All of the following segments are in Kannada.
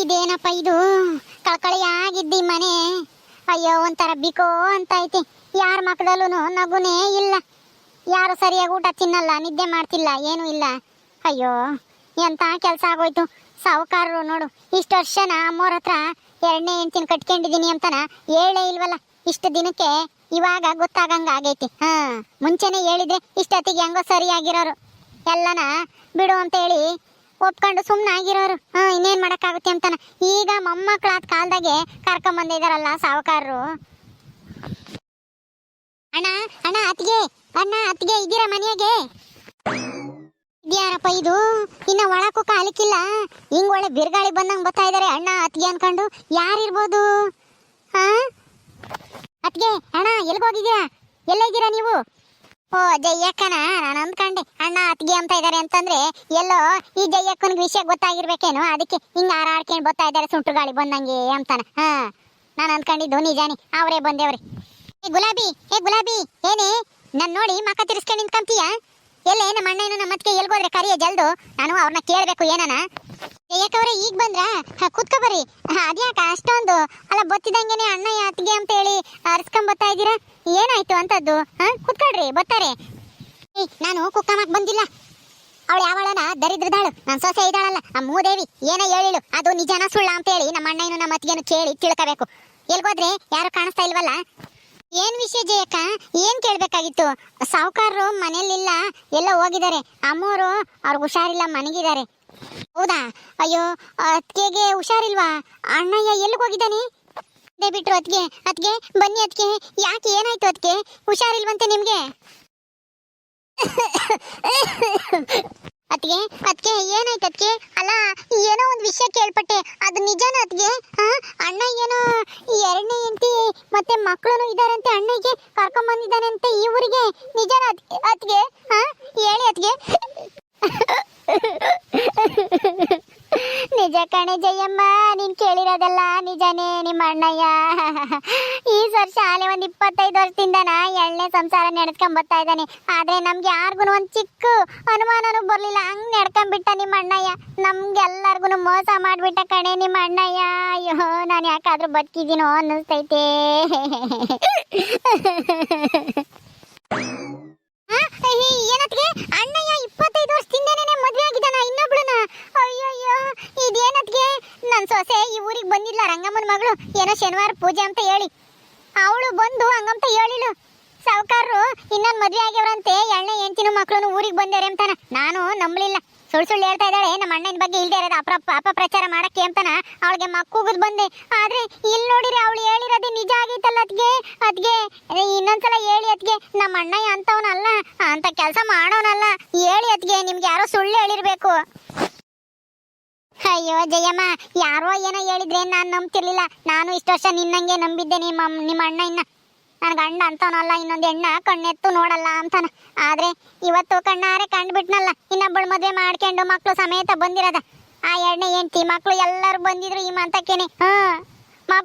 ಇದೇನಪ್ಪ ಇದು? ಕಳ್ಕಳಿಯಾಗಿದ್ದಿ ಮನೆ. ಅಯ್ಯೋ, ಒಂಥರ ಬಿಕೋ ಅಂತ ಐತಿ ಯಾರ ಮಕ್ಕಳಲ್ಲೂ ನಗುನೇ ಇಲ್ಲ. ಯಾರು ಸರಿಯಾಗಿ ಊಟ ತಿನ್ನಲ್ಲ, ನಿದ್ದೆ ಮಾಡ್ತಿಲ್ಲ, ಏನೂ ಇಲ್ಲ. ಅಯ್ಯೋ, ಎಂತ ಕೆಲಸ ಆಗೋಯ್ತು? ಸಾಹುಕಾರರು ನೋಡು, ಇಷ್ಟು ವರ್ಷನ ಅಮ್ಮೋರ ಹತ್ರ ಎರಡನೇ ಹೆಂಡ್ತಿನ ಕಟ್ಕೊಂಡಿದ್ದೀನಿ ಅಂತನ ಹೇಳೇ ಇಲ್ವಲ್ಲ? ಇಷ್ಟು ದಿನಕ್ಕೆ ಇವಾಗ ಗೊತ್ತಾಗಂಗ ಆಗೈತಿ. ಹಾ, ಮುಂಚೆನೆ ಹೇಳಿದ್ರೆ ಇಷ್ಟೊತ್ತಿಗೆ ಹೆಂಗೋ ಸರಿಯಾಗಿರೋರು. ಎಲ್ಲನ ಬಿಡು ಅಂತ ಒಪ್ಕೊಂಡು ಸುಮ್ಮನೆ ಆಗಿರೋರು. ಹಾ, ಇನ್ನೇನ್ ಮಾಡಕ್ಕಾಗುತ್ತೆ ಅಂತಾನ. ಈಗ ಮೊಮ್ಮಕ್ಳಾದ ಕಾಲದಾಗೆ ಕರ್ಕೊಂಬಂದಿದಾರಲ್ಲ ಸಾವುಕಾರರು. ಅಣ್ಣ ಅಣ್ಣ, ಅತ್ತಿಗೆ ಅಣ್ಣ, ಅತ್ತಿಗೆ ಇದ್ದೀರಾ ಮನೆಯಾಗೆ? ಇದ್ಯಾರಪ್ಪ ಇದು? ಇನ್ನ ಒಳಕ್ಕೂ ಕಾಲಿಕ್ಕಿಲ್ಲ. ಹಿಂಗ್ ಒಳ್ಳೆ ಬಿರುಗಾಳಿ ಬಂದಂಗ್ ಬರ್ತಾ ಇದಾರೆ ಅಣ್ಣ, ಅತ್ತಿಗೆ ಅನ್ಕೊಂಡು. ಯಾರಿರ್ಬೋದು? ಹಾ? ಅತ್ತಿಗೆ, ಅಣ್ಣ ಎಲ್ಗೋಗಿದ್ಯಾ ಎಲ್ಲ ಇದ್ದೀರಾ ನೀವು? ಓ ಜಯ್ಯಕ್ಕನ ನಾನು ಅಂದ್ಕೊಂಡೆ. ಅಣ್ಣ ಅತ್ತಿಗೆ ಅಂತ ಇದ್ದಾರೆ ಅಂತಂದ್ರೆ, ಎಲ್ಲೋ ಈ ಜಯ್ಯಕ್ಕನ ವಿಷಯ ಗೊತ್ತಾಗಿರ್ಬೇಕೇನೋ, ಅದಕ್ಕೆ ಹಿಂಗ ಹಾರಾಡ್ಕೊಂಡು ಬರ್ತಾ ಇದ್ದಾರೆ ಸುಂಟು ಗಾಳಿ ಬಂದಂಗೆ ಅಂತಾನ. ಹಾ, ನಾನು ಅಂದ್ಕೊಂಡಿದ್ದು ನಿಜಾನಿ. ಅವರೇ ಬಂದೇವ್ರಿ. ಏ ಗುಲಾಬಿ ಏ ಗುಲಾಬಿ, ಏನೇ? ನನ್ನ ನೋಡಿ ಮಕ್ಕ ತಿರ್ಸ್ಕೊಂಡು ನಿಂತ್ಕೊಂತೀಯ? ಎಲ್ಲೇ? ನಮ್ಮ ಅಣ್ಣ ನಮ್ಮ ಅತ್ತಿಗೆ ಎಲ್ಗೋದ್ರೆ ಕರಿಯ ಜಲ್ದು. ನಾನು ಅವ್ರನ್ನ ಕೇಳಬೇಕು ಏನನ. ಯಾಕವ್ರೆ ಈಗ ಬಂದ್ರ? ಕೂತ್ಕೊ ಬರ್ರಿ. ಅದ್ಯಾಕ? ಅಷ್ಟೊಂದು. ಅಲ್ಲ ಬತ್ತಿದಂಗೆನೆ ಅಣ್ಣ ಅತ್ತಿಗೆ ಅಂತ ಹೇಳಿ ಅರ್ಸ್ಕೊಂಡ್ ಬರ್ತಾ ಇದ್ದೀರಾ? ಏನಾಯ್ತು ಅಂತದ್ದು? ಹಾ ಕೂತ್ಕೊಳ್ರಿ ಬರ್ತಾರೆ ಏ, ನಾನು ಕುಕ್ಕಮಕ್ ಬಂದಿಲ್ಲ. ಅವಳು ಯಾವಳನ? ದರಿದ್ರದಾಳು. ನನ್ನ ಸೊಸೆ ಇದ್ದಾಳಲ್ಲ. ಆ ಮೂದೇವಿ ಏನೋ ಹೇಳಿಳು ಅದು ನಿಜನ ಸುಳ್ಳ ಅಂತ ಹೇಳಿ ನಮ್ಮ ಅಣ್ಣನು ನಮ್ಮ ಅತ್ತಿಗೆನು ಕೇಳಿ ತಿಳ್ಕೋಬೇಕು. ಎಲ್ಗೋದ್ರೆ? ಯಾರು ಕಾಣಿಸ್ತಾ ಇಲ್ವಲ್ಲ? ಏನ್ ವಿಷಯ ಜಯಕ್ಕ? ಏನ್ ಕೇಳ್ಬೇಕಾಗಿತ್ತು? ಸಾಹುಕಾರರು ಮನೇಲಿಲ್ಲ ಎಲ್ಲ ಹೋಗಿದ್ದಾರೆ. ಅಮ್ಮೋರು ಅವ್ರಿಗೆ ಹುಷಾರಿಲ್ಲ, ಮನೆಗಿದ್ದಾರೆ. ಹೌದಾ? ಅಯ್ಯೋ, ಅತ್ತಿಗೆಗೆ ಹುಷಾರಿಲ್ವಾ? ಅಣ್ಣಯ್ಯ ಎಲ್ಲಿಗೆ ಹೋಗಿದ್ದಾನೆ? ಅದೇ ಬಿಟ್ರು ಅತ್ಗೆ ಅತ್ಗೆ ಬನ್ನಿ ಅತ್ಗೆ ಯಾಕೆ ಏನಾಯ್ತು ಅತ್ಗೆ ಹುಷಾರಿಲ್ವಂತೆ ನಿಮ್ಗೆ? ಅತ್ಗೆ ಅತ್ಗೆ ಏನಾಯ್ತು ಅತ್ಗೆ ಅಲ್ಲ, ಏನೋ ಒಂದು ವಿಷಯ ಕೇಳ್ಪಟ್ಟೆ. ಅದು ನಿಜನ ಅತ್ಗೆ ಅಣ್ಣ ಏನೋ ಎರಡನೇ ಹೆಂಡತಿ ಮತ್ತೆ ಮಕ್ಕಳು ಇದಾರಂತೆ ಅಣ್ಣಗೆ ಕರ್ಕೊಂಡ್ ಅಂತ ಈ ಊರಿಗೆ. ನಿಜಾನ ಅತ್ಗೆ ಅತ್ಗೆ ಹೇಳಿ ಅತ್ಗೆ ನಿಜ ಕಣೆ ಜಯಮ್ಮ, ನೀನ್ ಕೇಳಿರೋದಲ್ಲ ನಿಜನೇ ನಿಮ್ಮ ಅಣ್ಣಯ್ಯ. ಈ ವರ್ಷ ಶಾಲೆ ಒಂದ್ ಇಪ್ಪತ್ತೈದು ವರ್ಷದಿಂದನ ಎಳ್ಳೆ ಸಂಸಾರ ನಡ್ಸ್ಕೊಂಡ್ ಬರ್ತಾ ಇದ್ದಾನೆ. ಆದ್ರೆ ನಮ್ಗೆ ಯಾರಿಗೂ ಒಂದ್ ಚಿಕ್ಕ ಅನುಮಾನನೂ ಬರ್ಲಿಲ್ಲ. ಹಂಗ್ ನಡ್ಕೊಂಡ್ಬಿಟ್ಟ ನಿಮ್ಮ ಅಣ್ಣಯ್ಯ. ನಮ್ಗೆಲ್ಲರಿಗೂ ಮೋಸ ಮಾಡ್ಬಿಟ್ಟ ಕಣೆ ನಿಮ್ಮ ಅಣ್ಣಯ್ಯ. ಅಯ್ಯೋ, ನಾನು ಯಾಕಾದ್ರೂ ಬದುಕಿದ್ದೀನೋ ಅನ್ನಿಸ್ತೈತೆ. ಏನತ್ಗೆ? ಅಣ್ಣಯ್ಯ ಇಪ್ಪತ್ತೈದು ವರ್ಷದಿಂದನೇ ಮದ್ವೆ ಆಗಿದ್ದಾನ ಇನ್ನೊಬ್ಳನ ಅಯ್ಯಯ್ಯೋ, ಇದೇನತ್ಗೆ? ನನ್ನ ಸೊಸೆ ಈ ಊರಿಗೆ ಬಂದಿಲ್ಲ, ರಂಗಮ್ಮನ ಮಗಳು. ಏನೋ ಶನಿವಾರ ಪೂಜೆ ಅಂತ ಹೇಳಿ. ಅವಳು ಬಂದು ಹಂಗಂತ ಹೇಳಿಳು ಸಾವುಕಾರರು, ಇನ್ನೊಂದು ಮದ್ವೆ ಆಗ್ಯವ್ರಂತೆ ಎಣ್ಣೆ ಹೆಂಡ್ತಿನ ಮಕ್ಕಳು ಊರಿಗೆ ಬಂದಾರೆ ಅಂತಾನ. ನಾನು ನಂಬಲಿಲ್ಲ. ಸುಳ್ಳು ಸುಳ್ಳು ಹೇಳ್ತಾ ಇದ್ದಾಳೆ. ನಮ್ಮ ಅಣ್ಣನ ಬಗ್ಗೆ ಇಲ್ದೇ ಇರೋದು ಅಪ್ರ ಅಪಪ್ರಚಾರ ಮಾಡಕ್ಕೆ ಅಂತಾನ ಅವಳಿಗೆ ಮಕ್ಕೂಗದ್ ಬಂದೆ. ಆದ್ರೆ ಇಲ್ಲಿ ನೋಡಿರಿ ಅವಳು ಹೇಳಿರೋದೇ ನಿಜ ಆಗೈತಲ್ಲ ಅದ್ಗೆ? ಅದ್ಗೆ? ಇನ್ನೊಂದ್ಸಲ ಹೇಳಿ ಅದ್ಗೆ. ನಮ್ಮ ಅಣ್ಣಯ್ಯ ಅಂತವನಲ್ಲ. ಅಂತ ಕೆಲಸ ಮಾಡೋನಲ್ಲ. ಹೇಳಿ ಅದ್ಗೆ, ನಿಮ್ಗೆ ಯಾರೋ ಸುಳ್ಳು ಹೇಳಿರ್ಬೇಕು. ಅಯ್ಯೋ ಜಯಮ್ಮ, ಯಾರೋ ಏನೋ ಹೇಳಿದ್ರೆ ನಾನು ನಂಬ್ತಿರ್ಲಿಲ್ಲ. ನಾನು ಇಷ್ಟು ವರ್ಷ ನಿನ್ನಂಗೆ ನಂಬಿದ್ದೆ ನಿಮ್ಮ ನಿಮ್ಮ ಅಣ್ಣ ಇನ್ನ. ನನ್ನ ಗಂಡ ಅಂತವನಲ್ಲ, ಇನ್ನೊಂದು ಹೆಣ್ಣ ಕಣ್ಣೆತ್ತು ನೋಡಲ್ಲ ಅಂತಾನ. ಆದ್ರೆ ಇವತ್ತು ಕಣ್ಣಾರೆ ಕಂಡ್ಬಿಟ್ನಲ್ಲ, ಇನ್ನೊಬ್ಬಳು ಮದುವೆ ಮಾಡ್ಕೊಂಡು ಮಕ್ಕಳು ಸಮೇತ ಬಂದಿರದ. ಆ ಎರಡನೇ ಹೆಂಡತಿ ಮಕ್ಕಳು ಎಲ್ಲರೂ ಬಂದಿದ್ರು ಈ ಮಂತಕ್ಕೇನೆ. ಹಾ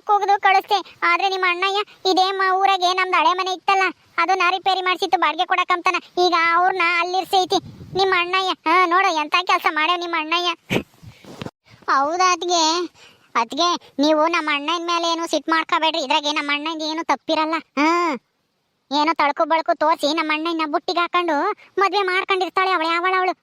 ಕೂಗ್ದು ಕಳಿಸ್ತೆ ಆದ್ರೆ ನಿಮ್ಮ ಅಣ್ಣಯ್ಯ ಇದೇ ಮ ಊರಾಗೆ ನಮ್ದು ಹಳೆ ಮನೆ ಇತ್ತಲ್ಲ, ಅದನ್ನ ರಿಪೇರಿ ಮಾಡಿಸಿತ್ತು, ಬಾಡಿಗೆ ಕೊಡಕ್ಕಂತಾನ ಈಗ ಅವ್ರನ್ನ ಅಲ್ಲಿರ್ಸೈತಿ. ನಿಮ್ಮ ಅಣ್ಣಯ್ಯ, ಹಾ, ನೋಡು ಎಂತ ಕೆಲಸ ಮಾಡ್ಯಾವ ನಿಮ್ಮ ಅಣ್ಣಯ್ಯ. ಹೌದಾ ಅದ್ಗೆ ನೀವು ನಮ್ಮ ಅಣ್ಣನ ಮೇಲೆ ಏನು ಸಿಟ್ ಮಾಡ್ಕೋಬೇಡ್ರಿ. ಇದ್ರಾಗೆ ನಮ್ಮ ಅಣ್ಣಂದು ಏನು ತಪ್ಪಿರಲ್ಲ. ಹ್ಮ್ ಏನೋ ತಳ್ಕು ಬಳ್ಕು ತೋರಿಸಿ ನಮ್ಮ ಅಣ್ಣನ ಬುಟ್ಟಿಗೆ ಹಾಕೊಂಡು ಮದ್ವೆ ಮಾಡ್ಕೊಂಡಿರ್ತಾಳೆ ಅವಳು, ಯಾವಳ ಅವಳು?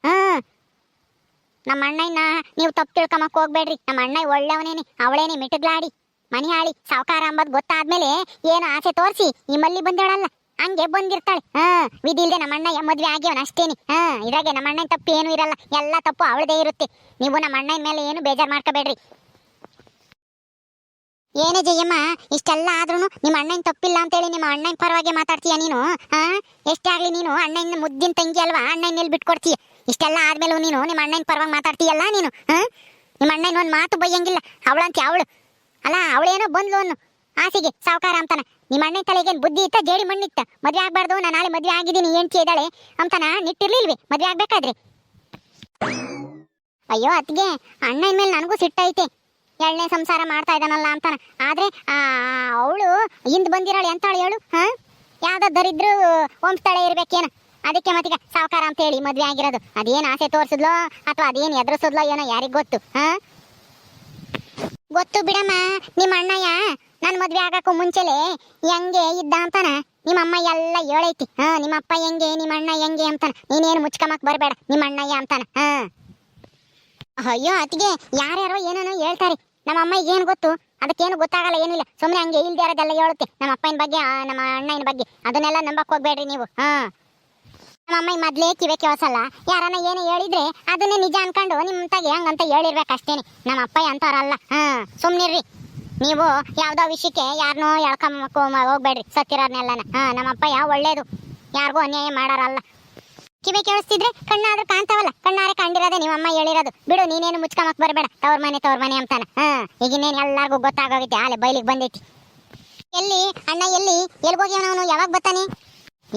ನಮ್ಮ ಅಣ್ಣನ ನೀವು ತಪ್ಪು ತಿಳ್ಕೊಂಬಕ್ ಹೋಗ್ಬೇಡ್ರಿ. ನಮ್ಮ ಅಣ್ಣ ಒಳ್ಳೆಯವನೇನೆ ಅವಳೇನಿ ಮಿಟುಗ್ಲಾಡಿ ಮನಿ ಹಾಳಿ ಸಾವುಕಾರ ಅಂಬದ್ ಗೊತ್ತಾದ್ಮೇಲೆ ಏನು ಆಸೆ ತೋರಿಸಿ ನಿಮ್ಮಲ್ಲಿ ಬಂದಳಲ್ಲ ಹಂಗೆ ಬಂದಿರ್ತಾಳೆ. ಹಾ. ವಿಧಿ ಇಲ್ಲದೆ ನಮ್ಮ ಅಣ್ಣ ಮದ್ವೆ ಆಗ್ಯವನ ಅಷ್ಟೇನಿ. ಹಾ. ಇದಾಗೆ ನಮ್ಮ ಅಣ್ಣನ ತಪ್ಪು ಏನು ಇರಲ್ಲ. ಎಲ್ಲ ತಪ್ಪು ಅವಳದೇ ಇರುತ್ತೆ. ನೀವು ನಮ್ಮ ಅಣ್ಣನ ಮೇಲೆ ಏನು ಬೇಜಾರು ಮಾಡ್ಕೋಬೇಡ್ರಿ. ಏನೇ ಜಯಮ್ಮ, ಇಷ್ಟೆಲ್ಲ ಆದ್ರೂ ನಿಮ್ಮ ಅಣ್ಣನ ತಪ್ಪಿಲ್ಲ ಅಂತೇಳಿ ನಿಮ್ಮ ಅಣ್ಣನ ಪರವಾಗಿ ಮಾತಾಡ್ತೀಯ ನೀನು? ಎಷ್ಟೇ ಆಗ್ಲಿ ನೀನು ಅಣ್ಣನ ಮುದ್ದಿನ ತಂಗಿ ಅಲ್ವಾ, ಅಣ್ಣನ ಮೇಲೆ ಬಿಟ್ಕೊಡ್ತೀಯ? ಇಷ್ಟೆಲ್ಲ ಆದ್ಮೇಲೂ ನೀನು ನಿಮ್ಮ ಅಣ್ಣನ ಪರವಾಗಿ ಮಾತಾಡ್ತೀಯಲ್ಲ ನೀನು ನಿಮ್ಮ ಅಣ್ಣನ ಒಂದು ಮಾತು ಬೈಯಂಗಿಲ್ಲ ಅವಳಂತ ಅವಳು. ಅಲ್ಲ, ಅವಳೇನೋ ಬಂದ್ಲು ಅನ್ನು. ಆಸೆಗೆ ಸಾವುಕಾರ ಅಂತಾನ. ನಿಮ್ಮ ಅಣ್ಣನ ತಲೆಗೆ ಬುದ್ಧಿ ಇತ್ತ, ಜೇಡಿ ಮಣ್ಣಿತ್ತ? ಮದುವೆ ಆಗ್ಬಾರ್ದು ನಾನು ನಾಳೆ ಮದುವೆ ಆಗಿದ್ದೀನಿ, ಹೆಂಡತಿ ಇದ್ದಾಳೆ ಅಂತಾನ ನಿಟ್ಟಿರ್ಲಿಲ್ವಿ? ಮದುವೆ ಆಗ್ಬೇಕಾದ್ರೆ? ಅಯ್ಯೋ, ಅತ್ತಿಗೆ, ಅಣ್ಣನ ಮೇಲೆ ನನಗೂ ಸಿಟ್ಟೈತೆ. ಎಳ್ಳೆ ಸಂಸಾರ ಮಾಡ್ತಾ ಇದ್ದಾನಲ್ಲ ಅಂತಾನ. ಆದ್ರೆ ಅವಳು ಹಿಂದ್ ಬಂದಿರಾಳೆ ಎಂತಾಳು ಹೇಳು, ಹಾ? ಯಾವ್ದ ದರಿದ್ರು ವಂಶತಳೆ ಇರ್ಬೇಕೇನ? ಅದಕ್ಕೆ ಮತ್ತೀಗ ಸಾವುಕಾರ ಅಂತ ಹೇಳಿ ಮದ್ವೆ ಆಗಿರೋದು. ಅದೇನು ಆಸೆ ತೋರ್ಸಿದ್ಲೋ ಅಥವಾ ಅದೇನ್ ಎದುರಿಸಿದ್ಲೋ ಏನೋ ಯಾರಿಗ್ ಗೊತ್ತು, ಹಾ? ಗೊತ್ತು ಬಿಡಮ್ಮ ನಿಮ್ಮ ಅಣ್ಣಯ್ಯ ನನ್ ಮದ್ವೆ ಆಗಕ್ಕೂ ಮುಂಚೆಲೆ ಹೆಂಗೆ ಇದ್ದ ಅಂತಾನ. ನಿಮ್ಮ ಅಮ್ಮ ಎಲ್ಲ ಹೇಳೈತಿ, ಹಾ? ನಿಮ್ಮ ಅಪ್ಪ ಹೆಂಗೆ ನಿಮ್ಮ ಅಣ್ಣ ಹೆಂಗೆ ಅಂತಾನ. ನೀನೇನು ಮುಚ್ಕಮಕ್ ಬರಬೇಡ ನಿಮ್ಮ ಅಣ್ಣಯ್ಯ ಅಂತಾನ, ಹಾ? ಅಯ್ಯೋ ಅತಿಗೆ ಯಾರ್ಯಾರೋ ಏನೇನೋ ಹೇಳ್ತಾರೆ. ನಮ್ಮ ಅಮ್ಮಿಗೆ ಏನು ಗೊತ್ತು? ಅದಕ್ಕೇನು ಗೊತ್ತಾಗಲ್ಲ, ಏನಿಲ್ಲ. ಸುಮ್ಮನೆ ಹಂಗೆ ಇಲ್ದೇ ಇರೋದೆಲ್ಲ ಹೇಳುತ್ತೆ. ನಮ್ಮ ಅಪ್ಪನ ಬಗ್ಗೆ ನಮ್ಮ ಅಣ್ಣನ ಬಗ್ಗೆ. ಅದನ್ನೆಲ್ಲ ನಂಬಕ್ ಹೋಗ್ಬೇಡ್ರಿ ನೀವು. ಹಾ. ನಮ್ಮ ಅಮ್ಮ ಮೊದ್ಲೇ ಕಿವೆ ಕೇಳಿಸಲ್ಲ ಯಾರನ್ನ ಏನು ಹೇಳಿದ್ರೆ ಅದನ್ನೇ ನಿಜ ಅನ್ಕೊಂಡು ನಿಮ್ ತಗೆ ಹಂಗಂತ ಹೇಳಿರ್ಬೇಕು ಅಷ್ಟೇನೆ ನಮ್ಮ ಅಪ್ಪ ಅಂತವ್ರಲ್ಲ. ಹಾ. ಸುಮ್ನಿರ್ರಿ ನೀವು ಯಾವ್ದೋ ವಿಷಯಕ್ಕೆ ಯಾರನ್ನೋ ಎಳ್ಕೊಂಬ ಹೋಗ್ಬೇಡ್ರಿ ಸತ್ತಿರೋರ್ನೆಲ್ಲನ. ಹಾ, ನಮ್ಮ ಯಾವ ಒಳ್ಳೇದು. ಯಾರಿಗೂ ಅನ್ಯಾಯ ಮಾಡಾರಲ್ಲ. ಕಿವಿ ಕೇಳಿಸ್ತಿದ್ರೆ ಕಣ್ಣಾದ್ರೂ ಕಾಣ್ತಾವಲ್ಲ. ಕಣ್ಣಾರೆ ಕಂಡಿರೋದೇ ನಿಮ್ಮ ಅಮ್ಮ ಹೇಳಿರೋದು. ಬಿಡು ನೀನೇನು ಮುಚ್ಕಮಕ್ ಬರಬೇಡ. ತವ್ರ ಮನೆ ತವ್ರ ಮನೆ ಅಂತಾನ. ಹಾ ಈಗ ಇನ್ನೇನು ಎಲ್ಲಾರ್ಗೂ ಗೊತ್ತಾಗೋಗೈತೆ ಆಲೆ ಬೈಲಿಗೆ ಬಂದೈತಿ. ಎಲ್ಲಿ ಅಣ್ಣ ಎಲ್ಲಿ? ಎಲ್ಗೋಗ್ಯವನವನು ಯಾವಾಗ ಬರ್ತಾನೆ?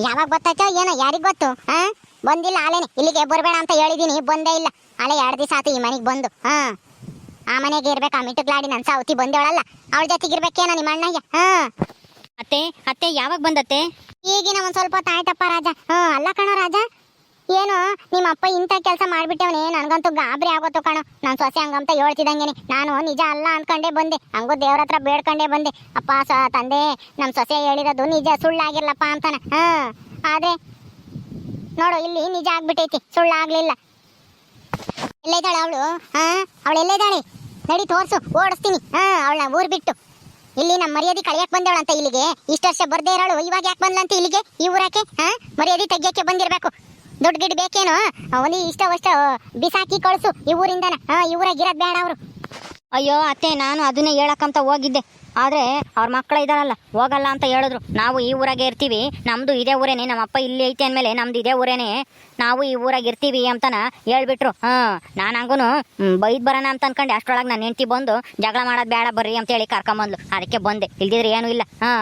ಯಾವಾಗ ಗೊತ್ತಾಯ್ತೋ ಏನೋ ಯಾರಿಗ್ ಗೊತ್ತು? ಹಾ ಬಂದಿಲ್ಲ ಆಲೇನೆ. ಇಲ್ಲಿಗೆ ಬರಬೇಡ ಅಂತ ಹೇಳಿದೀನಿ ಬಂದೇ ಇಲ್ಲ. ಆಲೆ ಎರಡು ದಿವಸ ಆತು ಈ ಮನೆಗೆ ಬಂದು. ಹಾ ಆ ಮನೆಗೆ ಇರ್ಬೇಕು ಆ ಮಿಟುಗ್ಲಾಡಿ ನನ್ ಸಾವತಿ ಬಂದೇವಳಲ್ಲ. ಅವಳ ಜೊತೆಗೆ ಇರ್ಬೇಕೇನೋ ನಿಮ್ಮ ಅಣ್ಣಯ್ಯ ಹಾ. ಅತ್ತೆ ಅತ್ತೆ ಯಾವಾಗ ಬಂದತ್ತೆ? ಈಗಿನ ಒಂದ್ ಸ್ವಲ್ಪ ಹೊತ್ತು ಆಯ್ತಪ್ಪ ರಾಜ. ಹ್ಮ್ ಅಲ್ಲ ಕಣೋ ರಾಜ. ಏನು, ನಿಮ್ಮ ಅಪ್ಪ ಇಂಥ ಕೆಲಸ ಮಾಡಿಬಿಟ್ಟವನೇ, ನನಗಂತೂ ಗಾಬರಿ ಆಗೋತು ಕಣೋ. ನಾನು ಸೊಸೆ ಹಂಗಂತ ಹೇಳ್ತಿದ್ದಂಗೆನೆ ನಾನು ನಿಜ ಅಲ್ಲ ಅಂದ್ಕೊಂಡೇ ಬಂದೆ. ಹಂಗೂ ದೇವ್ರ ಹತ್ರ ಬೇಡ್ಕೊಂಡೇ ಬಂದೆ. ಅಪ್ಪ, ಸ, ತಂದೆ ನಮ್ಮ ಸೊಸೆ ಹೇಳಿರೋದು ನಿಜ ಸುಳ್ಳಾಗಿರ್ಲಪ್ಪ ಅಂತಾನೆ. ಹಾ, ಆದ್ರೆ ನೋಡು, ಇಲ್ಲಿ ನಿಜ ಆಗ್ಬಿಟ್ಟೈತಿ. ಸುಳ್ಳಾಗ್ಲಿಲ್ಲ. ಎಲ್ಲೇದಾಳೆ ಅವಳು? ಹಾ, ಅವಳು ಎಲ್ಲೇದಾಳೆ ನಡಿ ತೋರ್ಸು, ಓಡಿಸ್ತೀನಿ. ಹಾ, ಅವಳನ್ನ ಊರು ಬಿಟ್ಟು. ಇಲ್ಲಿ ನಮ್ಮ ಮರ್ಯಾದೆ ಕಳಿಯಕ್ ಬಂದೇಳಂತ ಇಲ್ಲಿಗೆ. ಇಷ್ಟು ವರ್ಷ ಬರ್ದೇ ಇರೋಳು, ಇವಾಗ ಯಾಕೆ ಬಂದ್ಲಂತ ಇಲ್ಲಿಗೆ? ಈ ಊರಕ್ಕೆ? ಹಾ, ಮರ್ಯಾದೆ ತೆಗಿಯಕ್ಕೆ ಬಂದಿರ್ಬೇಕು. ದುಡ್ಡು ಗಿಡ್ ಬೇಕೇನು? ಅವನಿ ಇಷ್ಟ ಅಷ್ಟ ಬಿಸಾಕಿ ಕಳಿಸು ಈ ಈ ಊರಾಗ ಇರೋದ್ ಬೇಡ ಅವರು. ಅಯ್ಯೋ ಅತ್ತೆ ನಾನು ಅದನ್ನೇ ಹೇಳಕ್ಕಂತ ಹೋಗಿದ್ದೆ. ಆದ್ರೆ ಅವ್ರ ಮಕ್ಕಳ ಇದಾರಲ್ಲ ಹೋಗಲ್ಲ ಅಂತ ಹೇಳಿದ್ರು. ನಾವು ಈ ಊರಾಗೆ ಇರ್ತೀವಿ. ನಮ್ದು ಇದೇ ಊರೇನೆ. ನಮ್ಮ ಅಪ್ಪ ಇಲ್ಲಿ ಐತೆ ಅಂದ್ಮೇಲೆ ನಮ್ದು ಇದೇ ಊರೇನೆ. ನಾವು ಈ ಊರಾಗ ಇರ್ತೀವಿ ಅಂತನ ಹೇಳ್ಬಿಟ್ರು. ಹಾ ನಾನು ಹ್ಮ್, ಬೈದ್ ಬರೋಣ ಅಂತ ಅನ್ಕೊಂಡು. ಅಷ್ಟರೊಳಗೆ ನನ್ನ ಹೆಂಡತಿ ಬಂದು ಜಗಳ ಮಾಡೋದು ಬೇಡ ಬರ್ರಿ ಅಂತ ಹೇಳಿ ಕರ್ಕೊಂಬಂದ್ಲು. ಅದಕ್ಕೆ ಬಂದೆ. ಇಲ್ದಿದ್ರೆ ಏನೂ ಇಲ್ಲ. ಹಾ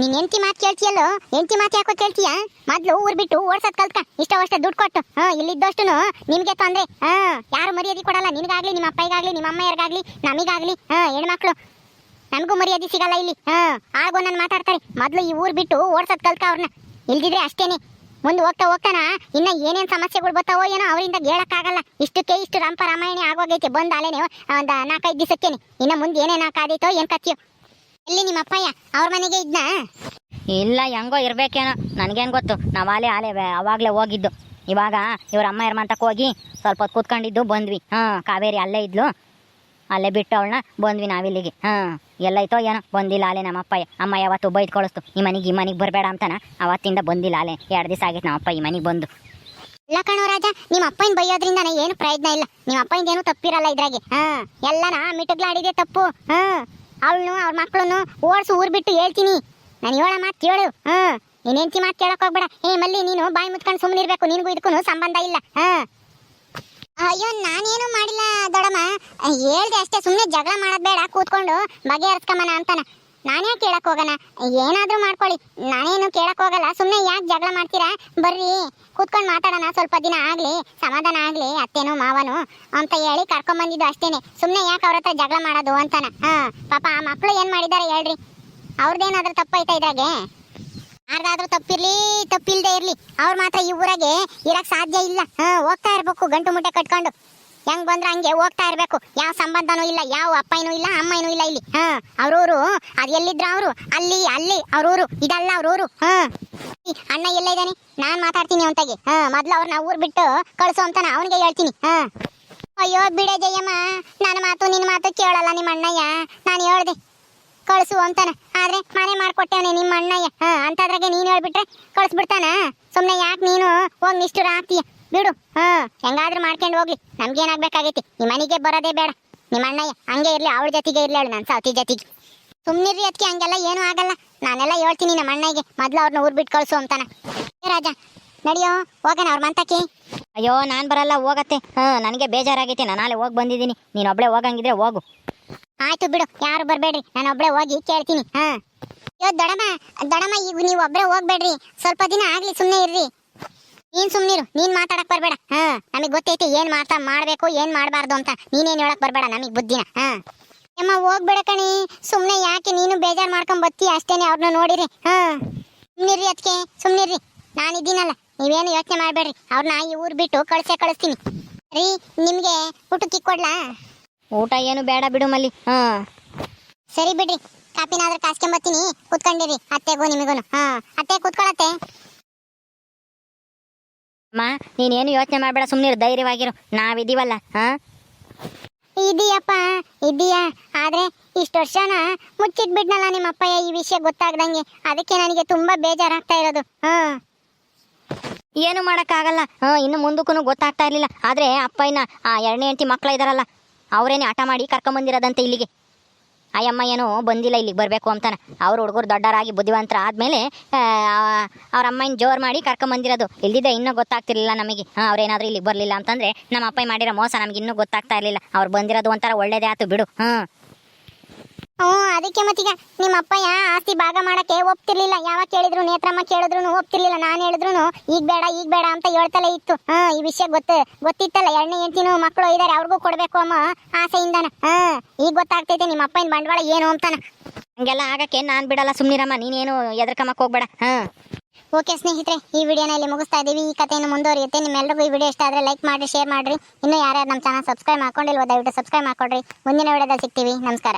ನೀನ್ ಎಂತಿ ಮಾತ್ ಕೇಳ್ತಿಯಲ್ಲೋ? ಎಂತಿ ಮಾತು ಯಾಕೋ ಕೇಳ್ತೀಯ? ಮೊದ್ಲು ಊರ್ ಬಿಟ್ಟು ಓಡ್ಸದ್ ಕಲ್ತ ಇಷ್ಟ ದುಡ್ಡು ಕೊಟ್ಟು. ಹಾ ಇಲ್ಲಿದ್ದಷ್ಟು ನಿಮ್ಗೆ ತೊಂದ್ರೆ. ಹಾ, ಯಾರು ಮರ್ಯಾದೆ ಕೊಡಲ್ಲ. ನಿನಗಾಗ್ಲಿ, ನಿಮ್ಮ ಅಪ್ಪಗಾಗ್ಲಿ ನಿಮ್ಮ ಅಮ್ಮಯ್ಯರ್ಗಾಗ್ಲಿ, ನಮಿಗಾಗ್ಲಿ. ಹಾ, ಹೆಣ್ಮಕ್ಳು. ನಮಗೂ ಮರ್ಯಾದೆ ಸಿಗಲ್ಲ ಇಲ್ಲಿ. ಹಾ ಆಗೋ ನಾನು ಮಾತಾಡ್ತಾರೆ. ಮೊದ್ಲು ಈ ಊರ್ ಬಿಟ್ಟು ಓಡ್ಸದ್ ಕಲ್ತ ಅವ್ರನ್ನ ಇಲ್ದಿದ್ರೆ ಅಷ್ಟೇನೆ. ಮುಂದೆ ಹೋಗ್ತಾ ಹೋಗ್ತಾನ? ಇನ್ನ ಏನೇನ್ ಸಮಸ್ಯೆಗಳು ಬರ್ತಾವೋ ಏನೋ ಅವರಿಂದ ಹೇಳಕ್ಕಾಗಲ್ಲ ಇಷ್ಟಕ್ಕೆ ಇಷ್ಟು ರಂಪ ರಾಮಾಯಣ ಆಗೋಗೈತೆ. ಬಂದ ಅಲೇನೆ ಒಂದ್ ನಾಲ್ಕೈದು ದಿವಸಕ್ಕೇನೆ ಇನ್ನ ಮುಂದೆ ಏನೇನ್ ಆಕಾದೈತೋ ಏನ್ ಕತ್ತಿಯೋ ಎಲ್ಲಿ ನಿಮ್ಮ ಅಪ್ಪಯ್ಯ ಅವ್ರ ಮನೆಗೆ ಇದ್ನಾ? ಇಲ್ಲ ಹೆಂಗೋ ಇರ್ಬೇಕೇನೋ. ನನಗೇನು ಗೊತ್ತು? ನಾವು ಆಲೆ ಆಲೆ ಬೆ- ಹೋಗಿದ್ದು. ಇವಾಗ ಇವ್ರ ಅಮ್ಮ ಇರ್ಮಂತಕ್ಕೆ ಹೋಗಿ ಸ್ವಲ್ಪ ಹೊತ್ತು ಕೂತ್ಕೊಂಡಿದ್ದು ಬಂದ್ವಿ. ಹಾಂ ಕಾವೇರಿ ಅಲ್ಲೇ ಇದ್ಲು. ಅಲ್ಲೇ ಬಿಟ್ಟು ಅವಳನ್ನ ಬಂದ್ವಿ ನಾವಿಲ್ಲಿಗೆ ಹಾಂ ಎಲ್ಲೈತೋ ಏನೋ? ಬಂದಿಲ್ಲ ಆಲೆ ನಮ್ಮ ಅಪ್ಪಯ್ಯ. ಅಮ್ಮ ಯಾವತ್ತು ಬೈದ್ ಕಳಿಸ್ತು ಈ ಮನೆಗೆ ಈ ಮನೆಗೆ ಬರಬೇಡ ಅಂತಾನ? ಅವತ್ತಿಂದ ಬಂದಿಲ್ಲ ಅಲೆ ಎರಡು ದಿವಸ ಆಗಿತ್ತು ನಮ್ಮ ಅಪ್ಪ ಈ ಮನೆಗೆ ಬಂದು. ಇಲ್ಲ ಕಣೋ ರಾಜ ನಿಮ್ಮ ಅಪ್ಪನ ಬೈಯೋದ್ರಿಂದ ಏನು ಪ್ರಯೋಜನ ಇಲ್ಲ. ನಿಮ್ಮ ಅಪ್ಪಂದ ಏನು ತಪ್ಪಿರಲ್ಲ ಇದ್ರಾಗೆ. ಹಾ ನಾ ಮಿಟುಗ್ಲಾಡಿದೆ ತಪ್ಪು. ಹಾ ಅವಳನ್ನು, ಅವ್ರ ಮಕ್ಕಳನ್ನು ಓಡಿಸು ಊರ್ ಬಿಟ್ಟು ಹೇಳ್ತೀನಿ. ನಾನು ಹೇಳ ಮಾತು ಕೇಳು. ಹಾ ನೀನ್ ಹೆಂಡತಿ ಮಾತು ಕೇಳಕ್ಕೆ ಹೋಗ್ಬೇಡ. ಏ, ಮಲ್ಲಿ, ನೀನು ಬಾಯಿ ಮುತ್ಕೊಂಡು ಸುಮ್ಮನೆ ಇರ್ಬೇಕು. ನಿನಗೂ ಇದಕ್ಕೂ ಸಂಬಂಧ ಇಲ್ಲ. ಹಾ ಅಯ್ಯೋ, ನಾನೇನು ಮಾಡಿಲ್ಲ ದೊಡಮ್ಮ ಹೇಳ್ದೆ ಅಷ್ಟೇ ಸುಮ್ಮನೆ ಜಗಳ ಮಾಡೋದ್ ಬೇಡ. ಕೂತ್ಕೊಂಡು ಬಗೆಹರಿಸ್ಕೊಂಬನ ಅಂತಾನ. ನಾನೇ ಕೇಳಕ್ ಹೋಗಣ? ಏನಾದ್ರೂ ಮಾಡ್ಕೊಳ್ಳಿ. ನಾನೇನು ಕೇಳಕ್ ಹೋಗಲ್ಲ. ಸುಮ್ಮನೆ ಯಾಕೆ ಜಗಳ ಮಾಡ್ತೀರಾ? ಬರ್ರಿ. ಕೂತ್ಕೊಂಡು ಮಾತಾಡೋಣ. ಸ್ವಲ್ಪ ದಿನ ಆಗ್ಲಿ. ಸಮಾಧಾನ ಆಗ್ಲಿ. ಅತ್ತೇನು, ಮಾವನು ಅಂತ ಹೇಳಿ ಕರ್ಕೊಂಡ್ ಬಂದಿದ್ದು ಅಷ್ಟೇನೆ. ಸುಮ್ಮನೆ ಯಾಕೆ ಅವ್ರ ಹತ್ರ ಜಗಳ ಮಾಡೋದು ಅಂತಾನ? ಹಾ, ಪಾಪ ಆ ಮಕ್ಳು ಏನ್ ಮಾಡಿದಾರೆ ಹೇಳ್ರಿ. ಅವ್ರದ್ದೇನಾದ್ರೂ ತಪ್ಪೈತಾ ಇದ್ರಾಗೆ? ಯಾರ್ದಾದ್ರೂ ತಪ್ಪಿರ್ಲಿ, ತಪ್ಪಿಲ್ದೇ ಇರ್ಲಿ. ಅವ್ರು ಮಾತ್ರ ಈ ಊರಾಗೆ ಇರಕ್ ಸಾಧ್ಯ ಇಲ್ಲ. ಹಾ, ಹೋಗ್ತಾ ಇರ್ಬೇಕು, ಗಂಟು ಮುಟ್ಟೆ ಕಟ್ಕೊಂಡು. ಹೆಂಗ್ ಬಂದ್ರ ಹಂಗೆ ಹೋಗ್ತಾ ಇರ್ಬೇಕು. ಯಾವ ಸಂಬಂಧನೂ ಇಲ್ಲ, ಯಾವ ಅಪ್ಪನೂ ಇಲ್ಲ, ಅಮ್ಮನೂ ಇಲ್ಲ ಇಲ್ಲಿ. ಹಾ, ಅವ್ರೂರು, ಅದ್ ಎಲ್ಲಿದ್ರ ಅವರು? ಅಲ್ಲಿ ಅಲ್ಲಿ, ಅವ್ರೂರು, ಇದೆಲ್ಲ ಅವ್ರೂರು. ಹ. ಅಣ್ಣ ಎಲ್ಲ ಇದ್ದಾನೆ ನಾನ್ ಮಾತಾಡ್ತೀನಿ ಅವಂತಾಗಿ ಹಾ, ಮೊದ್ಲು ಅವ್ರನ್ನ ಊರ್ ಬಿಟ್ಟು ಕಳ್ಸು ಅಂತ ಅವನಿಗೆ ಹೇಳ್ತೀನಿ. ಹಾ. ಅಯ್ಯೋ ಬಿಡೆ ಜಯಮ್ಮ ನನ್ನ ಮಾತು, ನಿನ್ ಮಾತು ಕೇಳಲ್ಲ ನಿಮ್ಮ ಅಣ್ಣಯ್ಯ. ನಾನು ಹೇಳ್ದೆ, ಕಳ್ಸು ಅಂತಾನ. ಆದ್ರೆ ಮನೆ ಮಾಡ್ಕೊಟ್ಟೇನೆ ನಿಮ್ಮ ಅಣ್ಣಯ್ಯ. ಹಾ ಅಂತದ್ರಾಗೆ ನೀನು ಹೇಳ್ಬಿಟ್ರೆ ಕಳಿಸ್ಬಿಡ್ತಾನ? ಸುಮ್ನೆ ಯಾಕೆ ನೀನು ಹೋಗಿ ನಿಷ್ಠುರ ಆಗ್ತೀಯ? ಬಿಡು. ಹಾ ಹೆಂಗಾದ್ರೂ ಮಾಡ್ಕೊಂಡು ಹೋಗ್ಲಿ. ನಮ್ಗೇನಾಗ್ಬೇಕಾಗೈತಿ? ಈ ಮನೆಗೆ ಬರೋದೇ ಬೇಡ. ನಿಮ್ಮ ಅಣ್ಣಯ್ಯ ಹಂಗೆ ಇರ್ಲಿ ಅವಳ ಜೊತೆಗೆ ಇರ್ಲಿ ಅವಳು ನನ್ನ ಸೌತಿ ಜೊತೆಗೆ. ಸುಮ್ಮನಿರ್ರಿ ಅದಕ್ಕೆ ಹಂಗೆಲ್ಲ ಏನೂ ಆಗಲ್ಲ. ನಾನೆಲ್ಲ ಹೇಳ್ತೀನಿ ನಮ್ಮ ಅಣ್ಣಗೆ ಮೊದ್ಲು ಅವ್ರನ್ನ ಊರ್ ಬಿಟ್ಟು ಕಳ್ಸು ಅಂತಾನ. ರಾಜ ನಡಿಯೋ ಹೋಗೋಣ ಅವ್ರ ಮಂತಕ್ಕೆ. ಅಯ್ಯೋ ನಾನು ಬರಲ್ಲ ಹೋಗತ್ತೆ. ಹಾಂ ನನಗೆ ಬೇಜಾರಾಗೈತೆ ನಾನು ನಾಳೆ ಹೋಗಿ ಬಂದಿದ್ದೀನಿ. ನೀನು ಒಬ್ಳೆ ಹೋಗಂಗಿದ್ರೆ ಹೋಗು. ಆಯ್ತು ಬಿಡು ಯಾರು ಬರ್ಬೇಡ್ರಿ. ನಾನು ಒಬ್ಳೆ ಹೋಗಿ ಕೇಳ್ತೀನಿ. ಹಾ. ಅಯ್ಯೋ ದೊಡಮ್ಮ ದೊಡಮ್ಮ ಈಗ ನೀವು ಒಬ್ಬರೇ ಹೋಗ್ಬೇಡ್ರಿ. ಸ್ವಲ್ಪ ದಿನ ಆಗ್ಲಿ ಸುಮ್ಮನೆ ಇರ್ರಿ. ನೀನ್ ಸುಮ್ನಿರು ನೀನ್ ಮಾತಾಡಕ್ ಬರ್ಬೇಡ. ಹಾ ನಮಗ್ ಗೊತ್ತೈತಿ ಏನ್ ಮಾಡ್ತಾ ಮಾಡ್ಬೇಕು ಏನ್ ಮಾಡ್ಬಾರ್ದು ಅಂತ. ನೀನೇನ್ ಹೇಳಕ್ ಬರ್ಬೇಡ ನಮಗ್ ಬುದ್ಧಿನ. ಹಾ. ಅಮ್ಮ ಹೋಗ್ಬೇಡ ಕಣಿ. ಸುಮ್ನೆ ಯಾಕೆ ನೀನು ಬೇಜಾರ್ ಮಾಡ್ಕೊಂಡ್ ಬತ್ತಿ ಅಷ್ಟೇನೆ ಅವ್ರನ್ನ ನೋಡಿರಿ. ಹಾ. ಸುಮ್ನಿರ್ರಿ ಅದಕ್ಕೆ ಸುಮ್ನಿರ್ರಿ ನಾನಿದ್ದೀನಲ್ಲ ನೀವೇನು ಯೋಚನೆ ಮಾಡ್ಬೇಡ್ರಿ. ಅವ್ರನ್ನ ಈ ಊರ್ ಬಿಟ್ಟು ಕಳ್ಸೆ ಕಳಿಸ್ತೀನಿ. ರೀ ನಿಮ್ಗೆ ಊಟಕ್ಕೆ ಕೊಡ್ಲಾ? ಊಟ ಏನು ಬೇಡ ಬಿಡು ಮಲ್ಲಿ. ಹಾ. ಸರಿ ಬಿಡ್ರಿ. ಕಾಪಿನಾದ್ರೂ ಕಾಸ್ಕೊಂಬತ್ತೀನಿ. ಕುತ್ಕೊಂಡಿರಿ. ಅತ್ತೆಗೂ ನಿಮಗೂ ಹಾ. ಅತ್ತೆ ಕುತ್ಕೊಳತ್ತೆ. ಅಮ್ಮ ನೀನೇನು ಯೋಚನೆ ಮಾಡಬೇಡ ಸುಮ್ಮನೆ ಧೈರ್ಯವಾಗಿರು. ನಾವಿದೀವಲ್ಲ ಹಾ? ಇದೀಯಪ್ಪ ಇದೀಯಾ. ಆದ್ರೆ ಇಷ್ಟು ವರ್ಷನ ಮುಚ್ಚಿಟ್ಬಿಟ್ನಲ್ಲ ನಿಮ್ಮ ಅಪ್ಪಯ್ಯ ಈ ವಿಷಯ ಗೊತ್ತಾಗ್ದಂಗೆ. ಅದಕ್ಕೆ ನನಗೆ ತುಂಬಾ ಬೇಜಾರಾಗ್ತಾ ಇರೋದು ಹಾ? ಏನು ಮಾಡೋಕ್ಕಾಗಲ್ಲ. ಹಾ ಇನ್ನು ಮುಂದಕ್ಕೂ ಗೊತ್ತಾಗ್ತಾ ಇರಲಿಲ್ಲ. ಆದ್ರೆ ಅಪ್ಪಯ್ಯನ ಆ ಎರಡನೇ ಹೆಂಡತಿ ಮಕ್ಕಳ ಇದಾರಲ್ಲ ಅವರೇನೆ ಆಟ ಮಾಡಿ ಕರ್ಕೊಂಬಂದಿರೋದಂತೆ ಇಲ್ಲಿಗೆ. ಅಯ್ಯಮ್ಮ ಏನು ಬಂದಿಲ್ಲ ಇಲ್ಲಿಗೆ ಬರಬೇಕು ಅಂತಾನೆ. ಅವ್ರ ಹುಡುಗರು ದೊಡ್ಡರಾಗಿ ಬುದ್ಧಿವಂತರ ಆದಮೇಲೆ ಅವ್ರ ಅಮ್ಮನ ಜೋರು ಮಾಡಿ ಕರ್ಕೊಂಬಂದಿರೋದು ಇಲ್ದಿದ್ರೆ ಇನ್ನೂ ಗೊತ್ತಾಗ್ತಿರ್ಲಿಲ್ಲ ನಮಗೆ. ಹಾಂ ಅವ್ರೇನಾದರೂ ಇಲ್ಲಿಗೆ ಬರಲಿಲ್ಲ ಅಂತಂದರೆ ನಮ್ಮ ಅಪ್ಪ ಮಾಡಿರೋ ಮೋಸ ನಮ್ಗೆ ಇನ್ನೂ ಗೊತ್ತಾಗ್ತಾ ಇರಲಿಲ್ಲ. ಅವ್ರು ಬಂದಿರೋದು ಒಂಥರ ಒಳ್ಳೇದೇ ಆಯ್ತು ಬಿಡು. ಹಾಂ ಹ್ಞೂ ಅದಕ್ಕೆ ಮತ್ತೀಗ ನಿಮ್ಮ ಅಪ್ಪಯ್ಯ ಆಸ್ತಿ ಭಾಗ ಮಾಡಕ್ಕೆ ಒಪ್ತಿರ್ಲಿಲ್ಲ. ಯಾವಾಗ ಕೇಳಿದ್ರು ನೇತ್ರಮ್ಮ ಕೇಳಿದ್ರು ಒಪ್ತಿರ್ಲಿಲ್ಲ. ನಾನು ಹೇಳಿದ್ರು ಈಗ ಬೇಡ ಈಗ ಬೇಡ ಅಂತ ಹೇಳ್ತಲೇ ಇತ್ತು. ಹಾ ಈ ವಿಷಯ ಗೊತ್ತು ಗೊತ್ತಿತ್ತಲ್ಲ. ಎಣ್ಣೆ ಹೆಂಡತಿನೂ ಮಕ್ಕಳು ಇದಾರೆ ಅವ್ರಿಗೂ ಕೊಡ್ಬೇಕು ಅಮ್ಮ ಆಸೆಯಿಂದನ. ಹಾ ಈಗ ಗೊತ್ತಾಗ್ತೈತೆ ನಿಮ್ಮ ಅಪ್ಪನ ಬಂಡವಾಳ ಏನು ಅಂತಾನ. ಹಂಗೆಲ್ಲ ಆಗಕ್ಕೆ ನಾನು ಬಿಡಲ್ಲ ಸುಮ್ಮನಿರಮ್ಮ ನೀನೇನು ಎದ್ರಕಮ್ಮಕ್ಕೆ ಹೋಗ್ಬೇಡ. ಹಾ. ಓಕೆ ಸ್ನೇಹಿತರೆ ಈ ವಿಡಿಯೋನ ಇಲ್ಲಿ ಮುಗಿಸ್ತಾ ಇದೀವಿ. ಈ ಕಥೆಯನ್ನು ಮುಂದುವರಿಯುತ್ತೆ. ನಿಮ್ಮೆಲ್ಲರಿಗೂ ಈ ವಿಡಿಯೋ ಇಷ್ಟ ಆದರೆ ಲೈಕ್ ಮಾಡಿ ಶೇರ್ ಮಾಡಿರಿ. ಇನ್ನೂ ಯಾರ್ಯಾರು ನಮ್ಮ ಚಾನಲ್ ಸಬ್ಸ್ಕ್ರೈಬ್ ಮಾಡ್ಕೊಂಡಿಲ್ವೋ ದಯವಿಟ್ಟು ಸಬ್ಸ್ಕ್ರೈಬ್ ಮಾಡ್ಕೊಡ್ರಿ. ಮುಂದಿನ ವಿಡಿಯೋದಲ್ಲಿ ಸಿಗ್ತೀವಿ. ನಮಸ್ಕಾರ.